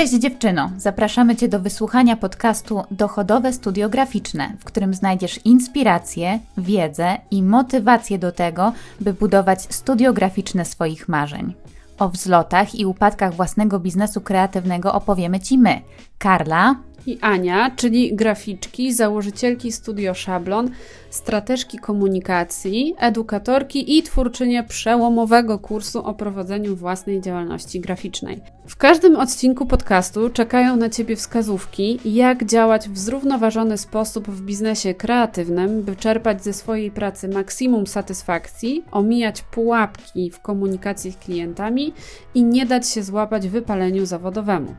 Cześć dziewczyno! Zapraszamy Cię do wysłuchania podcastu Dochodowe Studio Graficzne, w którym znajdziesz inspirację, wiedzę i motywację do tego, by budować studio graficzne swoich marzeń. O wzlotach i upadkach własnego biznesu kreatywnego opowiemy Ci my, Karla i Ania, czyli graficzki, założycielki Studio Szablon, strateżki komunikacji, edukatorki i twórczynie przełomowego kursu o prowadzeniu własnej działalności graficznej. W każdym odcinku podcastu czekają na Ciebie wskazówki, jak działać w zrównoważony sposób w biznesie kreatywnym, by czerpać ze swojej pracy maksimum satysfakcji, omijać pułapki w komunikacji z klientami i nie dać się złapać wypaleniu zawodowemu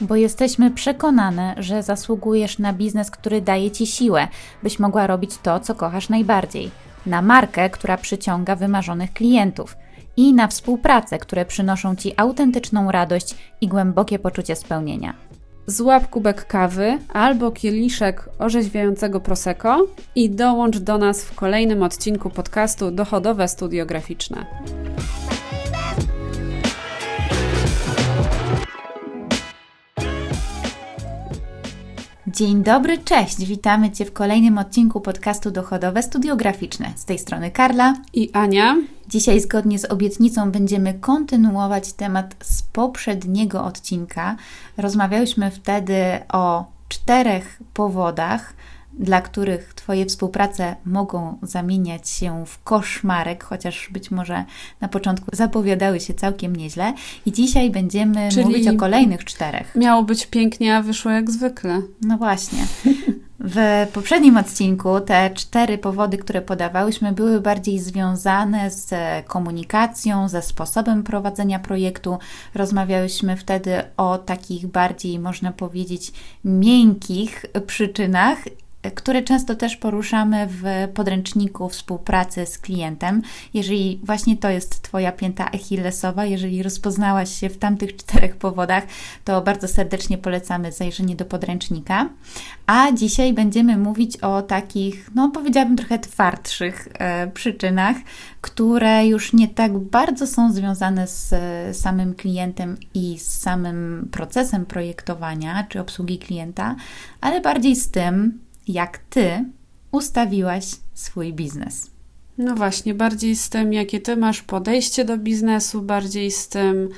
bo jesteśmy przekonane, że zasługujesz na biznes, który daje ci siłę, byś mogła robić to, co kochasz najbardziej, na markę, która przyciąga wymarzonych klientów i na współpracę, które przynoszą ci autentyczną radość i głębokie poczucie spełnienia. Złap kubek kawy albo kieliszek orzeźwiającego prosecco i dołącz do nas w kolejnym odcinku podcastu Dochodowe Studio Graficzne. Dzień dobry, cześć! Witamy Cię w kolejnym odcinku podcastu Dochodowe Studio Graficzne. Z tej strony Karla i Ania. Dzisiaj, zgodnie z obietnicą, będziemy kontynuować temat z poprzedniego odcinka. Rozmawiałyśmy wtedy o czterech powodach, dla których Twoje współprace mogą zamieniać się w koszmarek, chociaż być może na początku zapowiadały się całkiem nieźle. I dzisiaj będziemy Czyli mówić o kolejnych czterech. Miało być pięknie, a wyszło jak zwykle. No właśnie. W poprzednim odcinku te cztery powody, które podawałyśmy, były bardziej związane z komunikacją, ze sposobem prowadzenia projektu. Rozmawiałyśmy wtedy o takich bardziej, można powiedzieć, miękkich przyczynach które często też poruszamy w podręczniku współpracy z klientem. Jeżeli właśnie to jest Twoja pięta echillesowa, jeżeli rozpoznałaś się w tamtych czterech powodach, to bardzo serdecznie polecamy zajrzenie do podręcznika. A dzisiaj będziemy mówić o takich, no powiedziałabym trochę twardszych e, przyczynach, które już nie tak bardzo są związane z e, samym klientem i z samym procesem projektowania czy obsługi klienta, ale bardziej z tym, jak ty ustawiłaś swój biznes. No właśnie, bardziej z tym, jakie ty masz podejście do biznesu, bardziej z tym,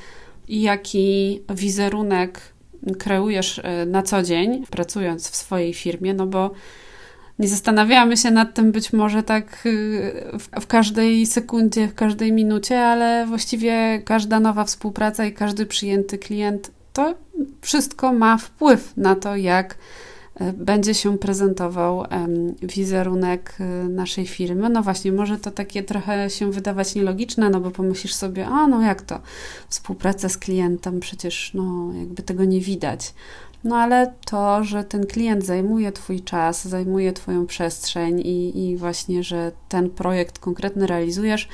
jaki wizerunek kreujesz e, na co dzień, pracując w swojej firmie, no bo nie zastanawiamy się nad tym być może tak e, w, w, każdej sekundzie, w każdej minucie, ale właściwie każda nowa współpraca i każdy przyjęty klient to wszystko ma wpływ na to, jak będzie się prezentował wizerunek y, naszej firmy. No właśnie, może to takie trochę się wydawać nielogiczne, no bo pomyślisz sobie, a no jak to, współpraca z klientem, przecież no jakby tego nie widać. No ale to, że ten klient zajmuje Twój czas, zajmuje Twoją przestrzeń i, i właśnie, że ten projekt konkretny realizujesz,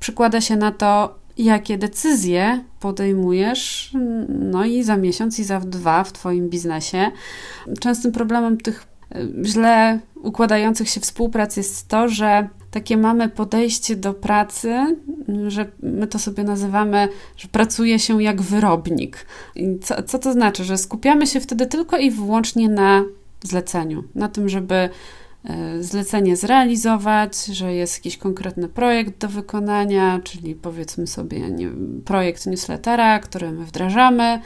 przykłada się na to jakie decyzje podejmujesz, no i za miesiąc, i za dwa w Twoim biznesie. Częstym problemem tych e, źle układających się współprac jest to, że takie mamy podejście do pracy, że my to sobie nazywamy, że pracuje się jak wyrobnik. Co, co to znaczy? Że skupiamy się wtedy tylko i wyłącznie na zleceniu, na tym, żeby zlecenie zrealizować, że jest jakiś konkretny projekt do wykonania, czyli powiedzmy sobie nie, projekt newslettera, który my wdrażamy.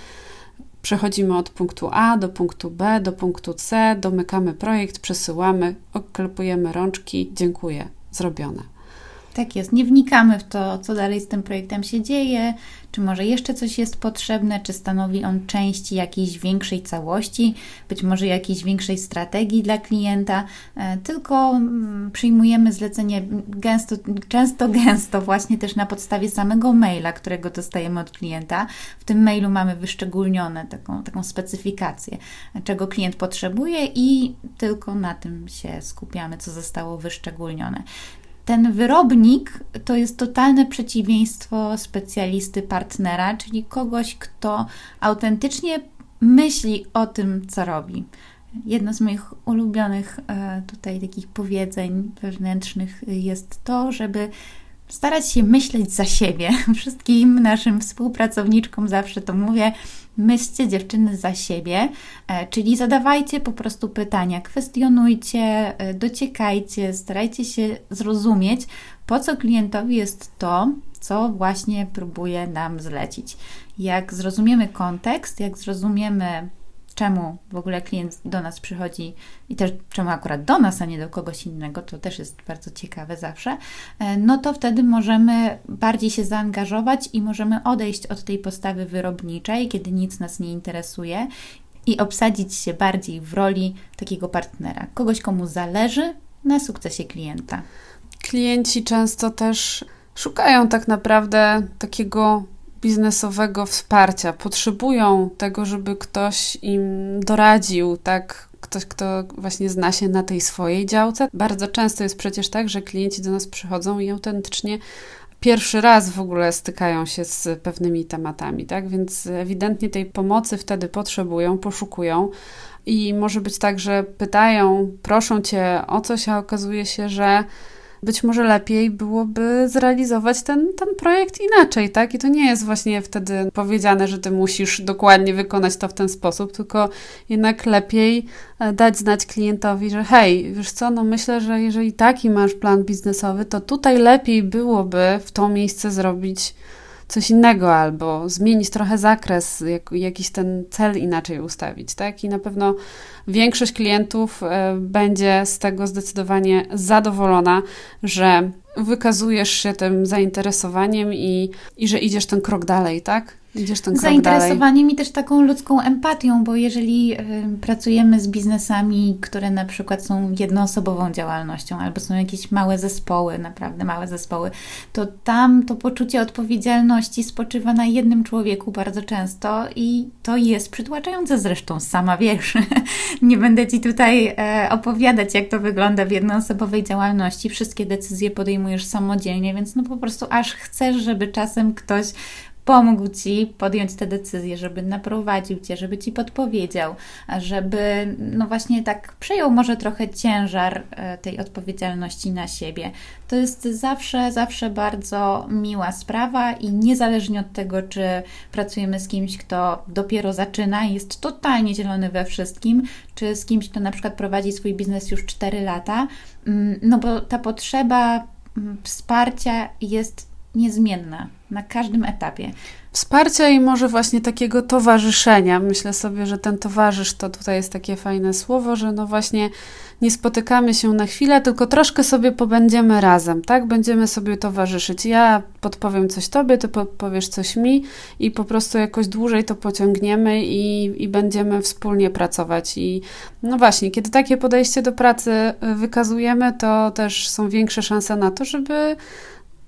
Przechodzimy od punktu A do punktu B, do punktu C, domykamy projekt, przesyłamy, oklepujemy rączki, dziękuję, zrobione. Tak jest, nie wnikamy w to, co dalej z tym projektem się dzieje, czy może jeszcze coś jest potrzebne, czy stanowi on część jakiejś większej całości, być może jakiejś większej strategii dla klienta, e, tylko mm, przyjmujemy zlecenie gęsto, często gęsto właśnie też na podstawie samego maila, którego dostajemy od klienta. W tym mailu mamy wyszczególnione taką, taką specyfikację, czego klient potrzebuje i tylko na tym się skupiamy, co zostało wyszczególnione. Ten wyrobnik to jest totalne przeciwieństwo specjalisty, partnera, czyli kogoś, kto autentycznie myśli o tym, co robi. Jedno z moich ulubionych e, tutaj takich powiedzeń wewnętrznych jest to, żeby starać się myśleć za siebie. Wszystkim naszym współpracowniczkom zawsze to mówię. Myślcie dziewczyny za siebie, e, czyli zadawajcie po prostu pytania, kwestionujcie, e, dociekajcie, starajcie się zrozumieć, po co klientowi jest to, co właśnie próbuje nam zlecić. Jak zrozumiemy kontekst, jak zrozumiemy czemu w ogóle klient do nas przychodzi i też czemu akurat do nas, a nie do kogoś innego, to też jest bardzo ciekawe zawsze, e, no to wtedy możemy bardziej się zaangażować i możemy odejść od tej postawy wyrobniczej, kiedy nic nas nie interesuje i obsadzić się bardziej w roli takiego partnera, kogoś, komu zależy na sukcesie klienta. Klienci często też szukają tak naprawdę takiego biznesowego wsparcia. Potrzebują tego, żeby ktoś im doradził, tak? Ktoś, kto właśnie zna się na tej swojej działce. Bardzo często jest przecież tak, że klienci do nas przychodzą i autentycznie pierwszy raz w ogóle stykają się z pewnymi tematami, tak? Więc ewidentnie tej pomocy wtedy potrzebują, poszukują. I może być tak, że pytają, proszą cię o coś, a okazuje się, że być może lepiej byłoby zrealizować ten, ten projekt inaczej, tak? I to nie jest właśnie wtedy powiedziane, że ty musisz dokładnie wykonać to w ten sposób, tylko jednak lepiej e, dać znać klientowi, że hej, wiesz co, no myślę, że jeżeli taki masz plan biznesowy, to tutaj lepiej byłoby w to miejsce zrobić coś innego albo zmienić trochę zakres, jak, jakiś ten cel inaczej ustawić, tak? I na pewno większość klientów e, będzie z tego zdecydowanie zadowolona, że wykazujesz się tym zainteresowaniem i, i że idziesz ten krok dalej, tak? Idziesz ten krok Zainteresowaniem dalej. i też taką ludzką empatią, bo jeżeli y, pracujemy z biznesami, które na przykład są jednoosobową działalnością albo są jakieś małe zespoły, naprawdę małe zespoły, to tam to poczucie odpowiedzialności spoczywa na jednym człowieku bardzo często i to jest przytłaczające zresztą, sama wiesz. Nie będę Ci tutaj e, opowiadać, jak to wygląda w jednoosobowej działalności. Wszystkie decyzje podejmujesz samodzielnie, więc no po prostu aż chcesz, żeby czasem ktoś pomógł Ci podjąć te decyzje, żeby naprowadził Cię, żeby Ci podpowiedział, żeby no właśnie tak przejął może trochę ciężar e, tej odpowiedzialności na siebie. To jest zawsze, zawsze bardzo miła sprawa i niezależnie od tego, czy pracujemy z kimś, kto dopiero zaczyna i jest totalnie zielony we wszystkim, czy z kimś, kto na przykład prowadzi swój biznes już 4 lata, mm, no bo ta potrzeba mm, wsparcia jest niezmienna na każdym etapie. Wsparcia i może właśnie takiego towarzyszenia. Myślę sobie, że ten towarzysz to tutaj jest takie fajne słowo, że no właśnie nie spotykamy się na chwilę, tylko troszkę sobie pobędziemy razem, tak? Będziemy sobie towarzyszyć. Ja podpowiem coś tobie, ty podpowiesz coś mi i po prostu jakoś dłużej to pociągniemy i, i będziemy wspólnie pracować. I no właśnie, kiedy takie podejście do pracy wykazujemy, to też są większe szanse na to, żeby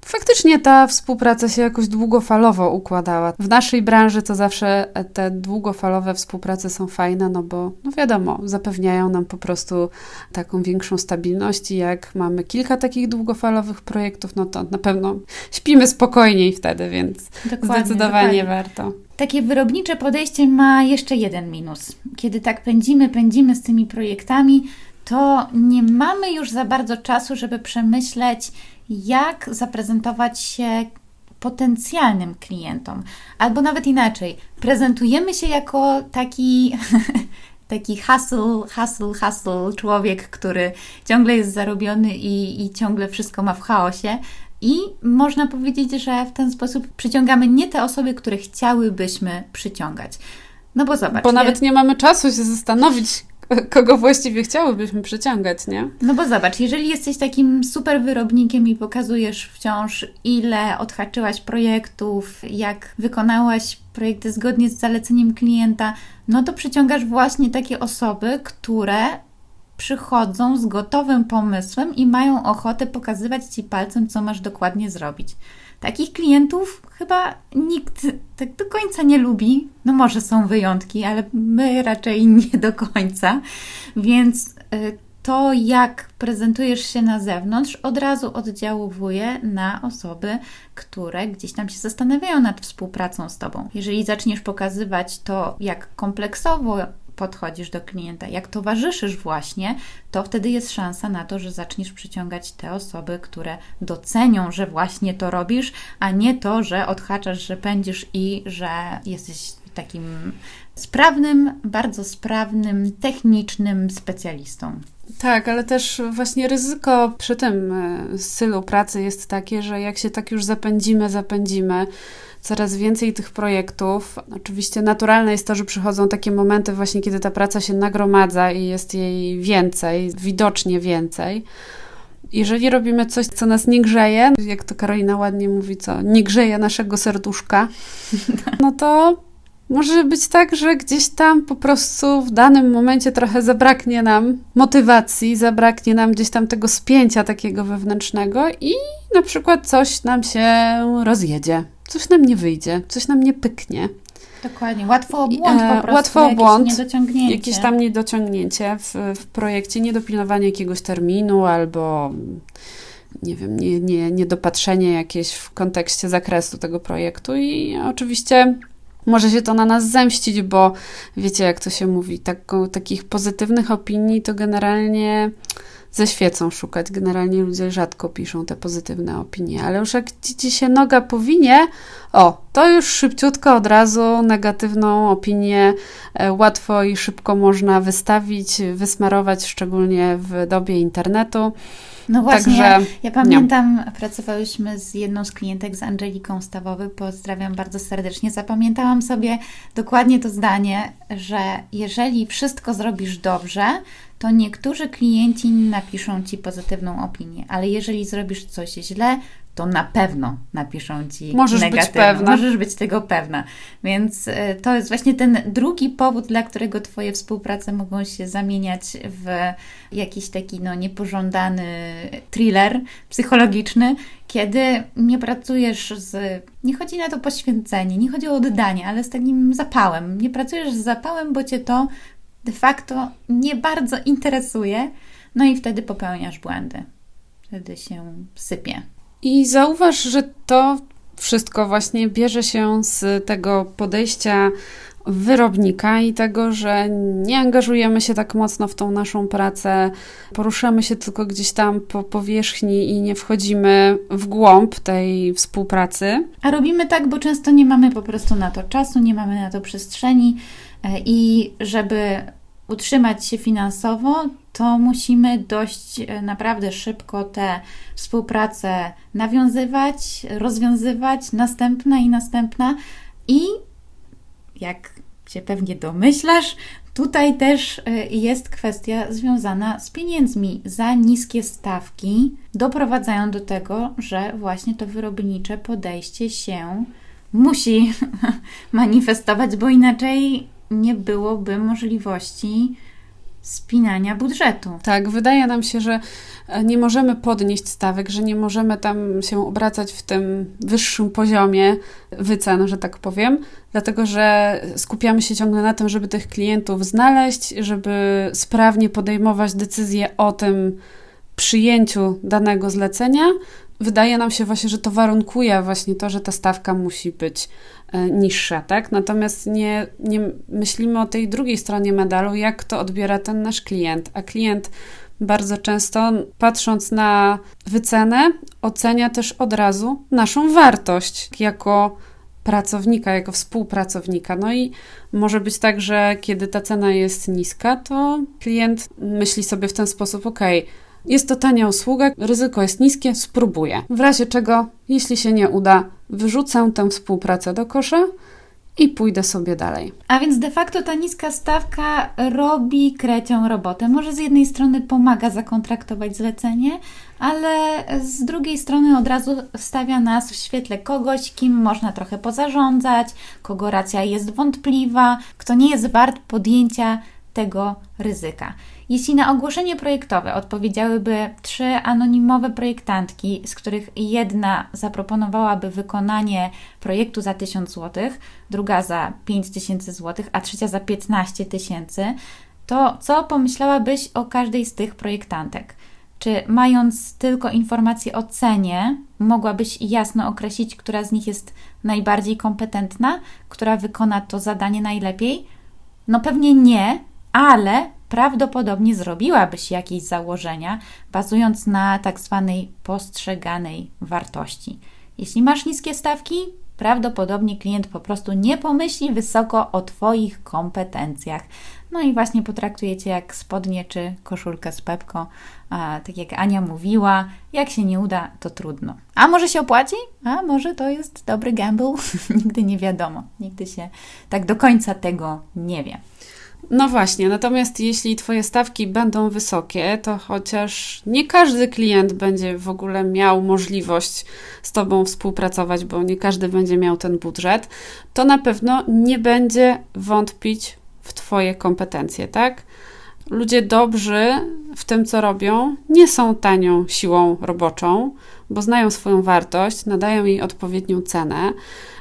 faktycznie ta współpraca się jakoś długofalowo układała. W naszej branży to zawsze te długofalowe współprace są fajne, no bo no wiadomo, zapewniają nam po prostu taką większą stabilność i jak mamy kilka takich długofalowych projektów, no to na pewno śpimy spokojniej wtedy, więc dokładnie, zdecydowanie dokładnie. warto. Takie wyrobnicze podejście ma jeszcze jeden minus. Kiedy tak pędzimy, pędzimy z tymi projektami, to nie mamy już za bardzo czasu, żeby przemyśleć, jak zaprezentować się potencjalnym klientom. Albo nawet inaczej, prezentujemy się jako taki, taki hustle, hustle, hustle człowiek, który ciągle jest zarobiony i, i ciągle wszystko ma w chaosie. I można powiedzieć, że w ten sposób przyciągamy nie te osoby, które chciałybyśmy przyciągać. No bo zobacz. Bo nawet nie mamy czasu się zastanowić, kogo właściwie chciałybyśmy przyciągać, nie? No bo zobacz, jeżeli jesteś takim super wyrobnikiem i pokazujesz wciąż, ile odhaczyłaś projektów, jak wykonałaś projekty zgodnie z zaleceniem klienta, no to przyciągasz właśnie takie osoby, które przychodzą z gotowym pomysłem i mają ochotę pokazywać ci palcem, co masz dokładnie zrobić. Takich klientów chyba nikt tak do końca nie lubi. No może są wyjątki, ale my raczej nie do końca. Więc y, to, jak prezentujesz się na zewnątrz, od razu oddziałuje na osoby, które gdzieś tam się zastanawiają nad współpracą z Tobą. Jeżeli zaczniesz pokazywać to, jak kompleksowo podchodzisz do klienta, jak towarzyszysz właśnie, to wtedy jest szansa na to, że zaczniesz przyciągać te osoby, które docenią, że właśnie to robisz, a nie to, że odhaczasz, że pędzisz i że jesteś takim sprawnym, bardzo sprawnym, technicznym specjalistą. Tak, ale też właśnie ryzyko przy tym e, stylu pracy jest takie, że jak się tak już zapędzimy, zapędzimy, coraz więcej tych projektów. Oczywiście naturalne jest to, że przychodzą takie momenty właśnie, kiedy ta praca się nagromadza i jest jej więcej, widocznie więcej. Jeżeli robimy coś, co nas nie grzeje, jak to Karolina ładnie mówi, co nie grzeje naszego serduszka, no to może być tak, że gdzieś tam po prostu w danym momencie trochę zabraknie nam motywacji, zabraknie nam gdzieś tam tego spięcia takiego wewnętrznego i na przykład coś nam się rozjedzie, coś nam nie wyjdzie, coś nam nie pyknie. Dokładnie, łatwo o błąd po prostu, łatwo o błąd, jakieś niedociągnięcie. Jakieś tam niedociągnięcie w, w projekcie, niedopilnowanie jakiegoś terminu albo nie wiem, nie, nie, niedopatrzenie jakieś w kontekście zakresu tego projektu i oczywiście może się to na nas zemścić, bo wiecie, jak to się mówi, taką, takich pozytywnych opinii to generalnie ze świecą szukać. Generalnie ludzie rzadko piszą te pozytywne opinie, ale już jak ci się noga powinie, o, to już szybciutko od razu negatywną opinię e, łatwo i szybko można wystawić, wysmarować, szczególnie w dobie internetu. No właśnie, Także, ja pamiętam, nie. pracowałyśmy z jedną z klientek, z Angeliką Stawowy, pozdrawiam bardzo serdecznie. Zapamiętałam sobie dokładnie to zdanie, że jeżeli wszystko zrobisz dobrze, to niektórzy klienci napiszą ci pozytywną opinię, ale jeżeli zrobisz coś źle, to na pewno napiszą ci Możesz negatywną. być pewna. Możesz być tego pewna. Więc e, to jest właśnie ten drugi powód, dla którego Twoje współprace mogą się zamieniać w jakiś taki no, niepożądany thriller psychologiczny, kiedy nie pracujesz z. Nie chodzi na to poświęcenie, nie chodzi o oddanie, ale z takim zapałem. Nie pracujesz z zapałem, bo cię to de facto nie bardzo interesuje, no i wtedy popełniasz błędy. Wtedy się sypie. I zauważ, że to wszystko właśnie bierze się z tego podejścia wyrobnika i tego, że nie angażujemy się tak mocno w tą naszą pracę, poruszamy się tylko gdzieś tam po powierzchni i nie wchodzimy w głąb tej współpracy. A robimy tak, bo często nie mamy po prostu na to czasu, nie mamy na to przestrzeni e, i żeby utrzymać się finansowo, to musimy dość e, naprawdę szybko tę współpracę nawiązywać, rozwiązywać, następna i następna. I jak się pewnie domyślasz, tutaj też e, jest kwestia związana z pieniędzmi. Za niskie stawki doprowadzają do tego, że właśnie to wyrobnicze podejście się musi manifestować, bo inaczej nie byłoby możliwości spinania budżetu. Tak, wydaje nam się, że e, nie możemy podnieść stawek, że nie możemy tam się obracać w tym wyższym poziomie wycen, że tak powiem, dlatego że skupiamy się ciągle na tym, żeby tych klientów znaleźć, żeby sprawnie podejmować decyzje o tym przyjęciu danego zlecenia. Wydaje nam się właśnie, że to warunkuje właśnie to, że ta stawka musi być E, niższa, tak? Natomiast nie, nie myślimy o tej drugiej stronie medalu, jak to odbiera ten nasz klient. A klient bardzo często, patrząc na wycenę, ocenia też od razu naszą wartość jako pracownika, jako współpracownika. No i może być tak, że kiedy ta cena jest niska, to klient myśli sobie w ten sposób: OK, jest to tania usługa, ryzyko jest niskie, spróbuję. W razie czego, jeśli się nie uda, wyrzucę tę współpracę do kosza i pójdę sobie dalej. A więc de facto ta niska stawka robi krecią robotę. Może z jednej strony pomaga zakontraktować zlecenie, ale z drugiej strony od razu stawia nas w świetle kogoś, kim można trochę pozarządzać, kogo racja jest wątpliwa, kto nie jest wart podjęcia tego ryzyka. Jeśli na ogłoszenie projektowe odpowiedziałyby trzy anonimowe projektantki, z których jedna zaproponowałaby wykonanie projektu za 1000 zł, druga za 5000 zł, a trzecia za 15 tysięcy, to co pomyślałabyś o każdej z tych projektantek? Czy mając tylko informacje o cenie, mogłabyś jasno określić, która z nich jest najbardziej kompetentna, która wykona to zadanie najlepiej? No pewnie nie, ale prawdopodobnie zrobiłabyś jakieś założenia, bazując na tak zwanej postrzeganej wartości. Jeśli masz niskie stawki, prawdopodobnie klient po prostu nie pomyśli wysoko o Twoich kompetencjach. No i właśnie potraktuje Cię jak spodnie czy koszulkę z pepko. A, tak jak Ania mówiła, jak się nie uda, to trudno. A może się opłaci? A może to jest dobry gamble? Nigdy nie wiadomo. Nigdy się tak do końca tego nie wie. No właśnie, natomiast jeśli Twoje stawki będą wysokie, to chociaż nie każdy klient będzie w ogóle miał możliwość z Tobą współpracować, bo nie każdy będzie miał ten budżet, to na pewno nie będzie wątpić w Twoje kompetencje, tak? Ludzie dobrzy w tym, co robią, nie są tanią siłą roboczą, bo znają swoją wartość, nadają jej odpowiednią cenę.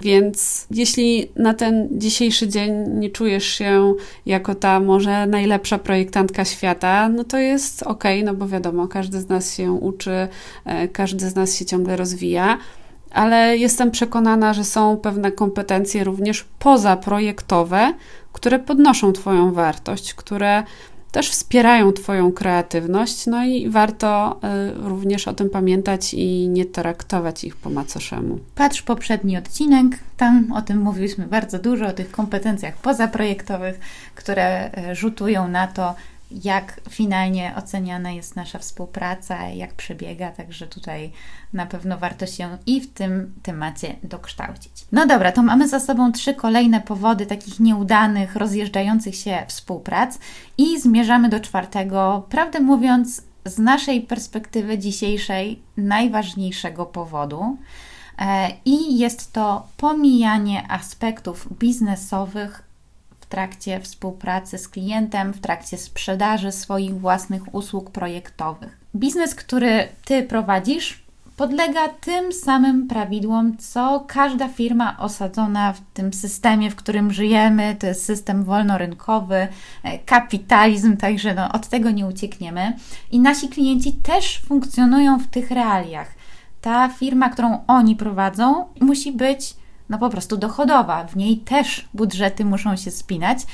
Więc jeśli na ten dzisiejszy dzień nie czujesz się jako ta może najlepsza projektantka świata, no to jest ok, no bo wiadomo, każdy z nas się uczy, e, każdy z nas się ciągle rozwija ale jestem przekonana, że są pewne kompetencje również pozaprojektowe, które podnoszą Twoją wartość, które też wspierają Twoją kreatywność, no i warto y, również o tym pamiętać i nie traktować ich po macoszemu. Patrz poprzedni odcinek, tam o tym mówiliśmy bardzo dużo, o tych kompetencjach pozaprojektowych, które y, rzutują na to, jak finalnie oceniana jest nasza współpraca, jak przebiega, także tutaj na pewno warto się i w tym temacie dokształcić. No dobra, to mamy za sobą trzy kolejne powody takich nieudanych, rozjeżdżających się współprac i zmierzamy do czwartego, prawdę mówiąc, z naszej perspektywy dzisiejszej najważniejszego powodu. E, I jest to pomijanie aspektów biznesowych trakcie współpracy z klientem, w trakcie sprzedaży swoich własnych usług projektowych. Biznes, który ty prowadzisz, podlega tym samym prawidłom, co każda firma osadzona w tym systemie, w którym żyjemy. To jest system wolnorynkowy, e, kapitalizm, także no, od tego nie uciekniemy. I nasi klienci też funkcjonują w tych realiach. Ta firma, którą oni prowadzą, musi być no po prostu dochodowa. W niej też budżety muszą się spinać,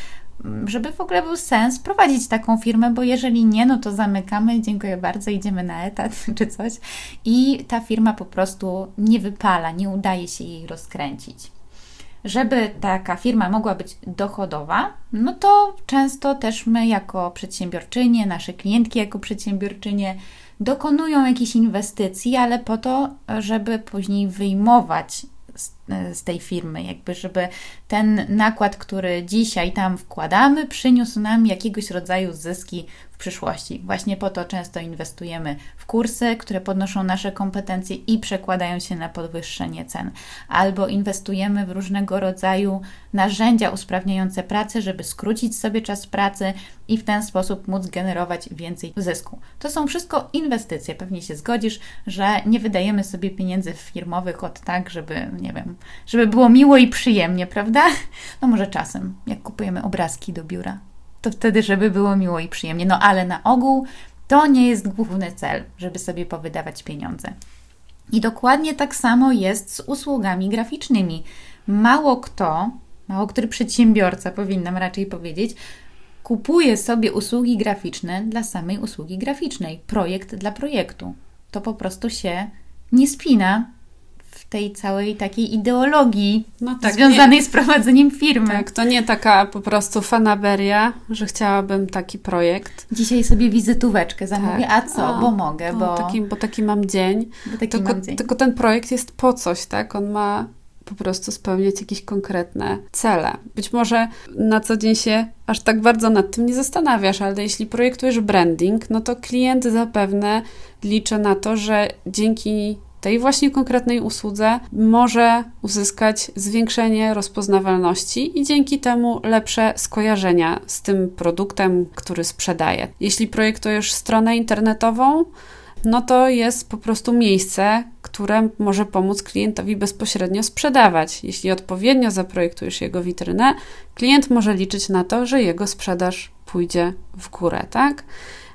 żeby w ogóle był sens prowadzić taką firmę, bo jeżeli nie, no to zamykamy, dziękuję bardzo, idziemy na etat czy coś i ta firma po prostu nie wypala, nie udaje się jej rozkręcić. Żeby taka firma mogła być dochodowa, no to często też my jako przedsiębiorczynie, nasze klientki jako przedsiębiorczynie dokonują jakichś inwestycji, ale po to, żeby później wyjmować z, z, tej firmy, jakby żeby ten nakład, który dzisiaj tam wkładamy, przyniósł nam jakiegoś rodzaju zyski w przyszłości. Właśnie po to często inwestujemy w kursy, które podnoszą nasze kompetencje i przekładają się na podwyższenie cen, albo inwestujemy w różnego rodzaju narzędzia usprawniające pracę, żeby skrócić sobie czas pracy i w ten sposób móc generować więcej zysku. To są wszystko inwestycje. Pewnie się zgodzisz, że nie wydajemy sobie pieniędzy firmowych od tak, żeby, nie wiem, żeby było miło i przyjemnie, prawda? No może czasem, jak kupujemy obrazki do biura, to wtedy, żeby było miło i przyjemnie. No ale na ogół to nie jest główny cel, żeby sobie powydawać pieniądze. I dokładnie tak samo jest z usługami graficznymi. Mało kto, mało który przedsiębiorca, powinnam raczej powiedzieć, kupuje sobie usługi graficzne dla samej usługi graficznej, projekt dla projektu. To po prostu się nie spina tej całej takiej ideologii no tak, związanej nie, z prowadzeniem firmy. Tak, to nie taka po prostu fanaberia, że chciałabym taki projekt. Dzisiaj sobie wizytóweczkę zamówię, tak. a co, bo mogę, bo... Taki, bo taki mam dzień. Taki tylko, mam dzień. tylko ten projekt jest po coś, tak? On ma po prostu spełniać jakieś konkretne cele. Być może na co dzień się aż tak bardzo nad tym nie zastanawiasz, ale jeśli projektujesz branding, no to klient zapewne liczy na to, że dzięki tej właśnie konkretnej usłudze może uzyskać zwiększenie rozpoznawalności i dzięki temu lepsze skojarzenia z tym produktem, który sprzedaje. Jeśli projektujesz stronę internetową, no to jest po prostu miejsce, które może pomóc klientowi bezpośrednio sprzedawać. Jeśli odpowiednio zaprojektujesz jego witrynę, klient może liczyć na to, że jego sprzedaż pójdzie w górę, tak?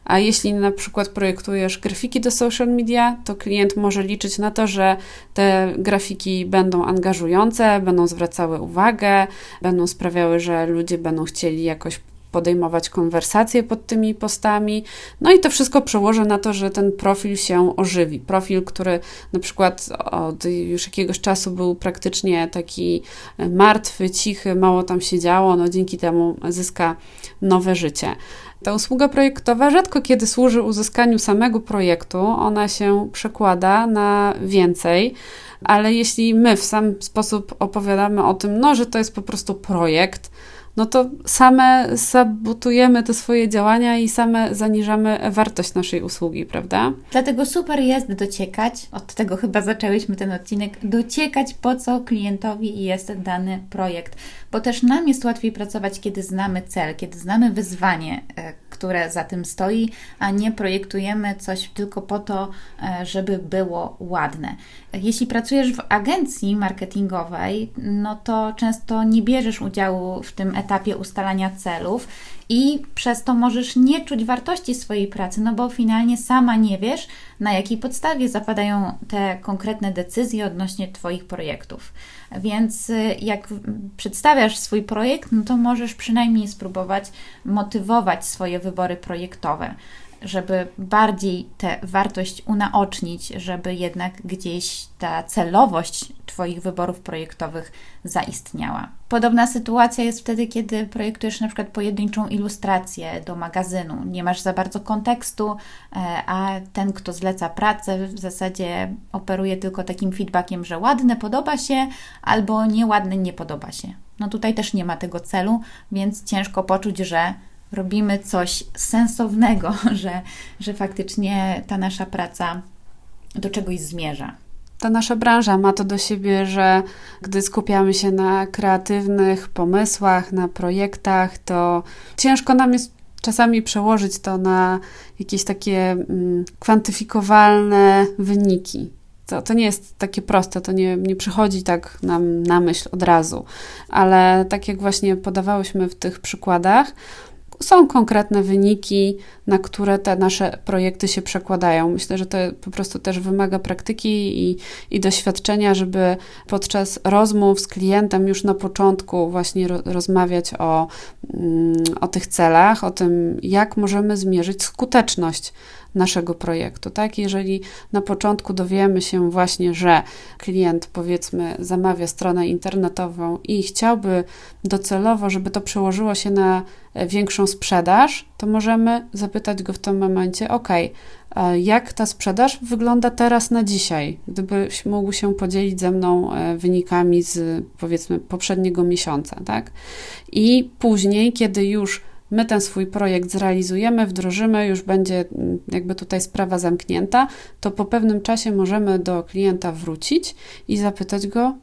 A jeśli na przykład projektujesz grafiki do social media, to klient może liczyć na to, że te grafiki będą angażujące, będą zwracały uwagę, będą sprawiały, że ludzie będą chcieli jakoś podejmować konwersacje pod tymi postami. No i to wszystko przełożę na to, że ten profil się ożywi. Profil, który na przykład od już jakiegoś czasu był praktycznie taki martwy, cichy, mało tam się działo, no dzięki temu zyska nowe życie. Ta usługa projektowa rzadko kiedy służy uzyskaniu samego projektu, ona się przekłada na więcej, ale jeśli my w sam sposób opowiadamy o tym, no, że to jest po prostu projekt, no to same sabotujemy te swoje działania i same zaniżamy wartość naszej usługi, prawda? Dlatego super jest dociekać, od tego chyba zaczęłyśmy ten odcinek, dociekać po co klientowi jest dany projekt, bo też nam jest łatwiej pracować, kiedy znamy cel, kiedy znamy wyzwanie, e, które za tym stoi, a nie projektujemy coś tylko po to, e, żeby było ładne. Jeśli pracujesz w agencji marketingowej, no to często nie bierzesz udziału w tym etapie ustalania celów i przez to możesz nie czuć wartości swojej pracy, no bo finalnie sama nie wiesz, na jakiej podstawie zapadają te konkretne decyzje odnośnie Twoich projektów. Więc y, jak przedstawiasz swój projekt, no to możesz przynajmniej spróbować motywować swoje wybory projektowe żeby bardziej tę wartość unaocznić, żeby jednak gdzieś ta celowość Twoich wyborów projektowych zaistniała. Podobna sytuacja jest wtedy, kiedy projektujesz na przykład pojedynczą ilustrację do magazynu. Nie masz za bardzo kontekstu, e, a ten, kto zleca pracę, w zasadzie operuje tylko takim feedbackiem, że ładne podoba się, albo nieładne nie podoba się. No tutaj też nie ma tego celu, więc ciężko poczuć, że robimy coś sensownego, że, że faktycznie ta nasza praca do czegoś zmierza. Ta nasza branża ma to do siebie, że gdy skupiamy się na kreatywnych pomysłach, na projektach, to ciężko nam jest czasami przełożyć to na jakieś takie mm, kwantyfikowalne wyniki. To, to nie jest takie proste, to nie, nie przychodzi tak nam na myśl od razu, ale tak jak właśnie podawałyśmy w tych przykładach, są konkretne wyniki, na które te nasze projekty się przekładają. Myślę, że to po prostu też wymaga praktyki i, i doświadczenia, żeby podczas rozmów z klientem już na początku właśnie ro, rozmawiać o, mm, o tych celach, o tym, jak możemy zmierzyć skuteczność naszego projektu, tak? Jeżeli na początku dowiemy się właśnie, że klient powiedzmy zamawia stronę internetową i chciałby docelowo, żeby to przełożyło się na e, większą sprzedaż, to możemy zapytać go w tym momencie, ok, jak ta sprzedaż wygląda teraz na dzisiaj, gdybyś mógł się podzielić ze mną e, wynikami z powiedzmy poprzedniego miesiąca, tak? I później, kiedy już my ten swój projekt zrealizujemy, wdrożymy, już będzie mm, jakby tutaj sprawa zamknięta, to po pewnym czasie możemy do klienta wrócić i zapytać go,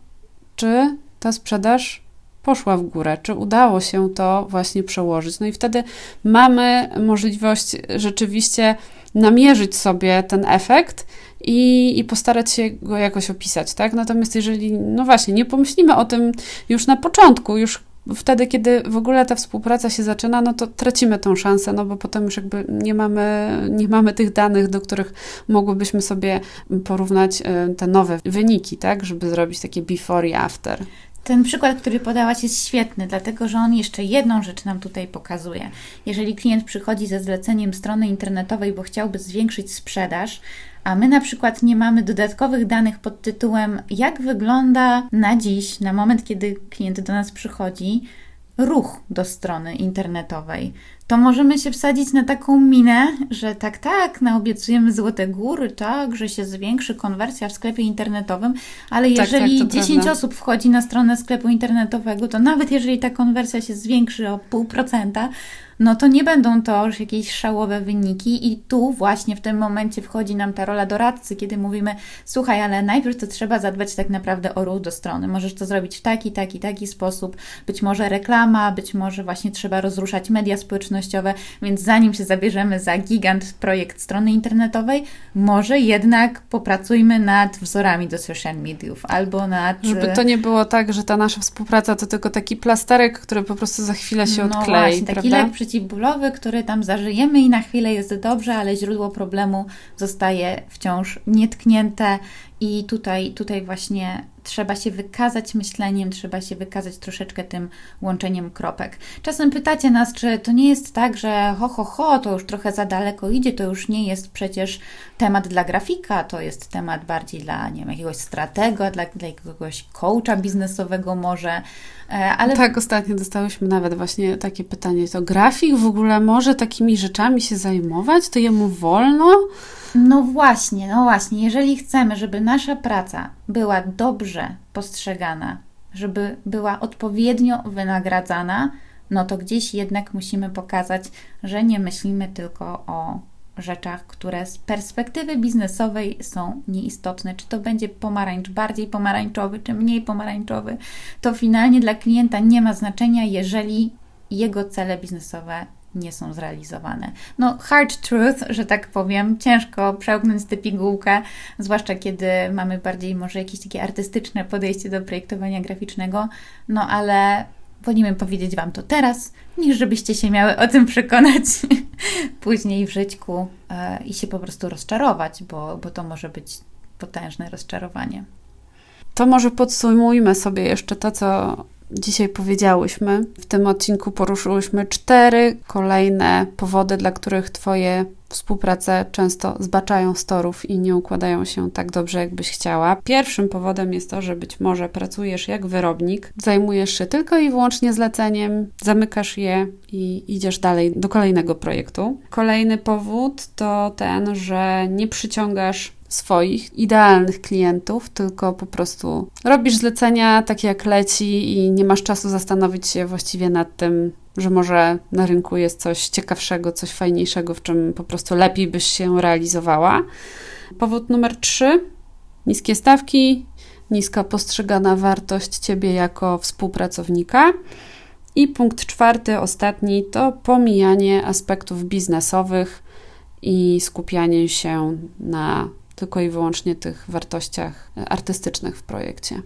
czy ta sprzedaż poszła w górę, czy udało się to właśnie przełożyć. No i wtedy mamy możliwość rzeczywiście namierzyć sobie ten efekt i, i postarać się go jakoś opisać, tak? Natomiast jeżeli, no właśnie, nie pomyślimy o tym już na początku, już wtedy, kiedy w ogóle ta współpraca się zaczyna, no to tracimy tą szansę, no bo potem już jakby nie mamy, nie mamy tych danych, do których mogłybyśmy sobie porównać e, te nowe wyniki, tak, żeby zrobić takie before i after. Ten przykład, który podałaś, jest świetny, dlatego że on jeszcze jedną rzecz nam tutaj pokazuje. Jeżeli klient przychodzi ze zleceniem strony internetowej, bo chciałby zwiększyć sprzedaż, a my na przykład nie mamy dodatkowych danych pod tytułem, jak wygląda na dziś, na moment, kiedy klient do nas przychodzi, ruch do strony internetowej, to możemy się wsadzić na taką minę, że tak, tak, naobiecujemy złote góry, tak, że się zwiększy konwersja w sklepie internetowym, ale jeżeli tak, tak, 10 prawda. osób wchodzi na stronę sklepu internetowego, to nawet jeżeli ta konwersja się zwiększy o pół procenta, no to nie będą to już jakieś szałowe wyniki i tu właśnie w tym momencie wchodzi nam ta rola doradcy, kiedy mówimy, słuchaj, ale najpierw to trzeba zadbać tak naprawdę o ruch do strony. Możesz to zrobić w taki, taki, taki sposób, być może reklama, być może właśnie trzeba rozruszać media społecznościowe, więc zanim się zabierzemy za gigant projekt strony internetowej, może jednak popracujmy nad wzorami do social mediów albo nad... Żeby to nie było tak, że ta nasza współpraca to tylko taki plasterek, który po prostu za chwilę się no odklei, właśnie, taki prawda? Przeciwbólowy, który tam zażyjemy i na chwilę jest dobrze, ale źródło problemu zostaje wciąż nietknięte. I tutaj, tutaj właśnie trzeba się wykazać myśleniem, trzeba się wykazać troszeczkę tym łączeniem kropek. Czasem pytacie nas, czy to nie jest tak, że ho, ho, ho, to już trochę za daleko idzie, to już nie jest przecież temat dla grafika, to jest temat bardziej dla, nie wiem, jakiegoś stratega, dla, dla jakiegoś coacha biznesowego może, E, ale Tak, ostatnio dostałyśmy nawet właśnie takie pytanie, to grafik w ogóle może takimi rzeczami się zajmować? To jemu wolno? No właśnie, no właśnie. Jeżeli chcemy, żeby nasza praca była dobrze postrzegana, żeby była odpowiednio wynagradzana, no to gdzieś jednak musimy pokazać, że nie myślimy tylko o rzeczach, które z perspektywy biznesowej są nieistotne. Czy to będzie pomarańcz bardziej pomarańczowy, czy mniej pomarańczowy, to finalnie dla klienta nie ma znaczenia, jeżeli jego cele biznesowe nie są zrealizowane. No, hard truth, że tak powiem, ciężko przełknąć tę pigułkę, zwłaszcza kiedy mamy bardziej może jakieś takie artystyczne podejście do projektowania graficznego, no ale wolimy powiedzieć Wam to teraz, niż żebyście się miały o tym przekonać później w życiu e, i się po prostu rozczarować, bo, bo to może być potężne rozczarowanie. To może podsumujmy sobie jeszcze to, co dzisiaj powiedziałyśmy. W tym odcinku poruszyłyśmy cztery kolejne powody, dla których Twoje współprace często zbaczają z torów i nie układają się tak dobrze, jakbyś chciała. Pierwszym powodem jest to, że być może pracujesz jak wyrobnik, zajmujesz się tylko i wyłącznie zleceniem, zamykasz je i idziesz dalej do kolejnego projektu. Kolejny powód to ten, że nie przyciągasz swoich idealnych klientów, tylko po prostu robisz zlecenia takie jak leci i nie masz czasu zastanowić się właściwie nad tym, że może na rynku jest coś ciekawszego, coś fajniejszego, w czym po prostu lepiej byś się realizowała. Powód numer trzy: niskie stawki, niska postrzegana wartość ciebie jako współpracownika. I punkt czwarty, ostatni, to pomijanie aspektów biznesowych i skupianie się na tylko i wyłącznie tych wartościach artystycznych w projekcie.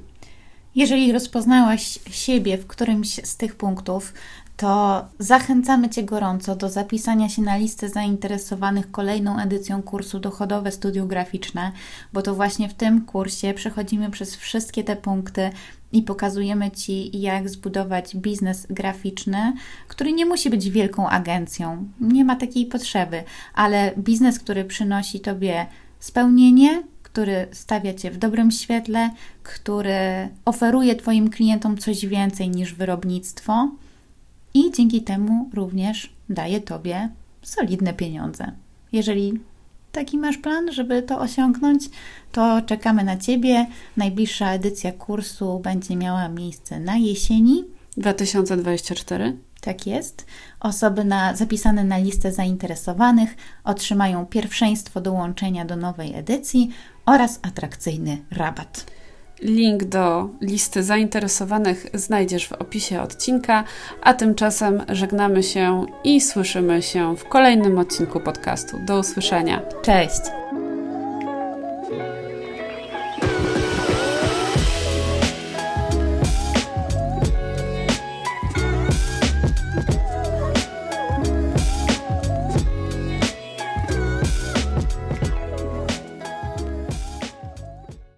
Jeżeli rozpoznałaś siebie w którymś z tych punktów, to zachęcamy Cię gorąco do zapisania się na listę zainteresowanych kolejną edycją kursu Dochodowe Studium Graficzne, bo to właśnie w tym kursie przechodzimy przez wszystkie te punkty i pokazujemy Ci, jak zbudować biznes graficzny, który nie musi być wielką agencją, nie ma takiej potrzeby, ale biznes, który przynosi Tobie spełnienie, który stawia Cię w dobrym świetle, który oferuje Twoim klientom coś więcej niż wyrobnictwo i dzięki temu również daje Tobie solidne pieniądze. Jeżeli taki masz plan, żeby to osiągnąć, to czekamy na Ciebie. Najbliższa edycja kursu będzie miała miejsce na jesieni. 2024. Tak jest. Osoby na, zapisane na listę zainteresowanych otrzymają pierwszeństwo dołączenia do nowej edycji oraz atrakcyjny rabat. Link do listy zainteresowanych znajdziesz w opisie odcinka, a tymczasem żegnamy się i słyszymy się w kolejnym odcinku podcastu. Do usłyszenia. Cześć!